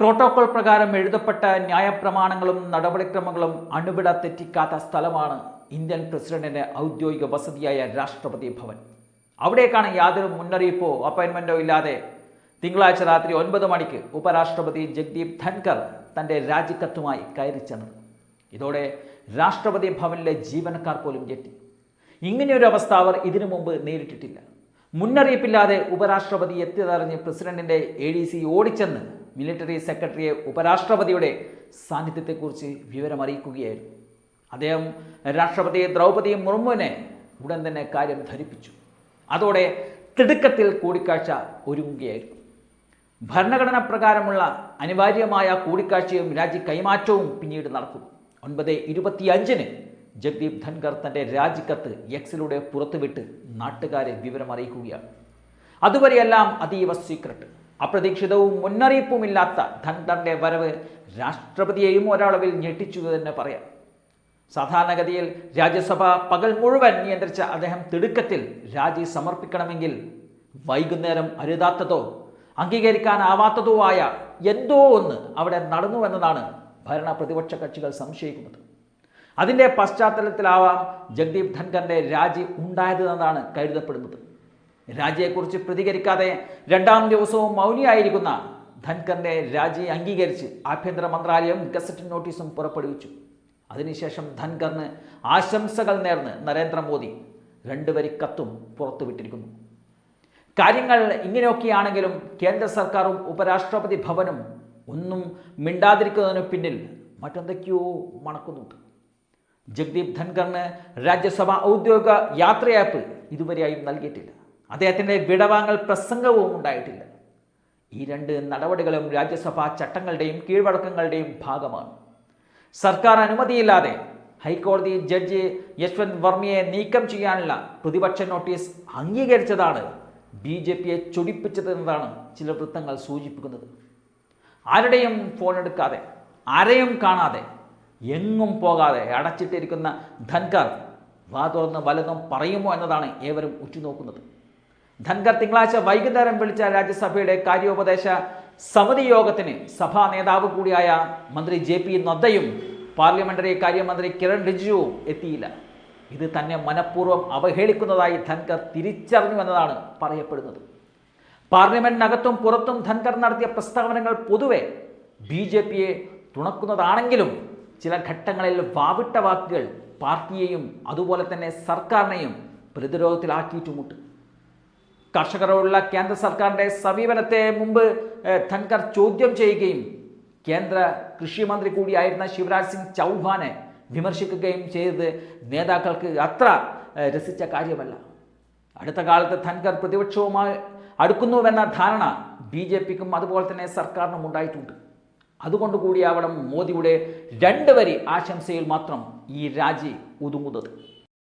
Protocol പ്രകാരം എഴുതപ്പെട്ട ന്യായപ്രമാണങ്ങളും നടപടിക്രമങ്ങളും അണുവിട തെറ്റിക്കാത്ത സ്ഥലമാണ് ഇന്ത്യൻ പ്രസിഡന്റിന്റെ ഔദ്യോഗിക വസതിയായ രാഷ്ട്രപതി ഭവൻ. അവിടേക്കാണ് യാതൊരു മുന്നറിയിപ്പോ അപ്പോയിന്റ്മെന്റോ ഇല്ലാതെ തിങ്കളാഴ്ച രാത്രി ഒൻപത് മണിക്ക് ഉപരാഷ്ട്രപതി ജഗ്ദീപ് ധൻകർ തന്റെ രാജിക്കത്തുമായി കയറി ചെന്നത്. ഇതോടെ രാഷ്ട്രപതി ഭവനിലെ ജീവനക്കാർ പോലും ഞെട്ടി. ഇങ്ങനെയൊരു അവസ്ഥ അവർ ഇതിനു മുമ്പ് നേരിട്ടിട്ടില്ല. മുന്നറിയിപ്പില്ലാതെ ഉപരാഷ്ട്രപതി എത്തിയതറിഞ്ഞ് പ്രസിഡന്റിന്റെ എ ഡി സി ഓടിച്ചെന്ന് മിലിറ്ററി സെക്രട്ടറിയെ ഉപരാഷ്ട്രപതിയുടെ സാന്നിധ്യത്തെക്കുറിച്ച് വിവരമറിയിക്കുകയായിരുന്നു. അദ്ദേഹം രാഷ്ട്രപതി ദ്രൗപദി മുർമുവിനെ ഉടൻ തന്നെ കാര്യം ധരിപ്പിച്ചു. അതോടെ തിടുക്കത്തിൽ കൂടിക്കാഴ്ച ഒരുങ്ങുകയായിരുന്നു. ഭരണഘടന പ്രകാരമുള്ള അനിവാര്യമായ കൂടിക്കാഴ്ചയും രാജി കൈമാറ്റവും പിന്നീട് നടക്കും ഒൻപത് ഇരുപത്തിയഞ്ചിന് ജഗ്ദീപ് ധൻഖർ തന്റെ രാജിക്കത്ത് എക്സിലൂടെ പുറത്തുവിട്ട് നാട്ടുകാരെ വിവരമറിയിക്കുകയാണ്. അതുവരെയെല്ലാം അതീവ സീക്രട്ട് അപ്രതീക്ഷിതവും മുന്നറിയിപ്പുമില്ലാത്ത ധൻകറിന്റെ വരവ് രാഷ്ട്രപതിയെയും ഒരളവിൽ ഞെട്ടിച്ചു തന്നെ പറയാം. സാധാരണഗതിയിൽ രാജ്യസഭ പകൽ മുഴുവൻ നിയന്ത്രിച്ച അദ്ദേഹം തിടുക്കത്തിൽ രാജി സമർപ്പിക്കണമെങ്കിൽ വൈകുന്നേരം അരുതാത്തതോ അംഗീകരിക്കാനാവാത്തതോ ആയ എന്തോ ഒന്ന് അവിടെ നടന്നുവെന്നതാണ് ഭരണ പ്രതിപക്ഷ കക്ഷികൾ സംശയിക്കുന്നത്. അതിന്റെ പശ്ചാത്തലത്തിലാവാം ജഗ്ദീപ് ധൻഖറിന്റെ രാജി ഉണ്ടായതെന്നാണ് കരുതപ്പെടുന്നത്. രാജിയെക്കുറിച്ച് പ്രതികരിക്കാതെ രണ്ടാം ദിവസവും മൗനിയായിരിക്കുന്ന ധൻഖറിന്റെ രാജി അംഗീകരിച്ച് ആഭ്യന്തര മന്ത്രാലയം ഗസറ്റ് നോട്ടീസും പുറപ്പെടുവിച്ചു. അതിനുശേഷം ധൻഖറിന് ആശംസകൾ നേർന്ന് നരേന്ദ്രമോദി രണ്ട് വരി കത്തും പുറത്തുവിട്ടിരിക്കുന്നു. കാര്യങ്ങൾ ഇങ്ങനെയൊക്കെയാണെങ്കിലും കേന്ദ്ര സർക്കാരും ഉപരാഷ്ട്രപതി ഭവനും ഒന്നും മിണ്ടാതിരിക്കുന്നതിന് പിന്നിൽ മറ്റെന്തൊക്കെയോ മണക്കുന്നുണ്ട്. ജഗ്ദീപ് ധൻഖറിന് രാജ്യസഭ ഔദ്യോഗിക യാത്രയാപ്പ് ഇതുവരെയായും നൽകിയിട്ടില്ല. അദ്ദേഹത്തിന്റെ വിടവാങ്ങൽ പ്രസംഗവും ഉണ്ടായിട്ടില്ല. ഈ രണ്ട് നടപടികളും രാജ്യസഭാ ചട്ടങ്ങളുടെയും കീഴ്വഴക്കങ്ങളുടെയും ഭാഗമാണ്. സർക്കാർ അനുമതിയില്ലാതെ ഹൈക്കോടതി ജഡ്ജി യശ്വന്ത് വർമ്മയെ നീക്കം ചെയ്യാനുള്ള പ്രതിപക്ഷ നോട്ടീസ് അംഗീകരിച്ചതാണ് ബി ജെ പിയെ ചൊടിപ്പിച്ചതെന്നതാണ് ചില വൃത്തങ്ങൾ സൂചിപ്പിക്കുന്നത്. ആരുടെയും ഫോൺ എടുക്കാതെ ആരെയും കാണാതെ എങ്ങും പോകാതെ അടച്ചിട്ടിരിക്കുന്ന ധൻകർ വാ വലതും പറയുമോ എന്നതാണ് ഏവരും ഉറ്റുനോക്കുന്നത്. ധൻകർ തിങ്കളാഴ്ച വൈകുന്നേരം വിളിച്ച രാജ്യസഭയുടെ കാര്യോപദേശ സമിതി യോഗത്തിന് സഭാ നേതാവ് കൂടിയായ മന്ത്രി ജെ പി നദ്ദയും പാർലമെന്ററി കാര്യമന്ത്രി കിരൺ റിജിജുവും എത്തിയില്ല. ഇത് തന്നെ മനഃപൂർവം അവഹേളിക്കുന്നതായി ധൻഖർ തിരിച്ചറിഞ്ഞു എന്നതാണ് പറയപ്പെടുന്നത്. പാർലമെന്റിനകത്തും പുറത്തും ധൻഖർ നടത്തിയ പ്രസ്താവനകൾ പൊതുവെ ബി ജെ പിയെ തുണക്കുന്നതാണെങ്കിലും ചില ഘട്ടങ്ങളിൽ വാവിട്ട വാക്കുകൾ പാർട്ടിയെയും അതുപോലെ തന്നെ സർക്കാരിനെയും പ്രതിരോധത്തിലാക്കിയിട്ടുമുണ്ട്. കർഷകരോടുള്ള കേന്ദ്ര സർക്കാരിന്റെ സമീപനത്തെ മുമ്പ് ധൻകർ ചോദ്യം ചെയ്യുകയും കേന്ദ്ര കൃഷിമന്ത്രി കൂടിയായിരുന്ന ശിവരാജ് സിംഗ് ചൗഹാനെ വിമർശിക്കുകയും ചെയ്തത് നേതാക്കൾക്ക് അത്ര രസിച്ച കാര്യമല്ല. അടുത്ത കാലത്ത് ധൻകർ പ്രതിപക്ഷവുമായി അടുക്കുന്നുവെന്ന ധാരണ ബി ജെ പിക്കും അതുപോലെ തന്നെ സർക്കാരിനും ഉണ്ടായിട്ടുണ്ട്. അതുകൊണ്ട് കൂടിയാവണം മോദിയുടെ രണ്ട് വരി ആശംസയിൽ മാത്രം ഈ രാജി ഒതുങ്ങുന്നത്.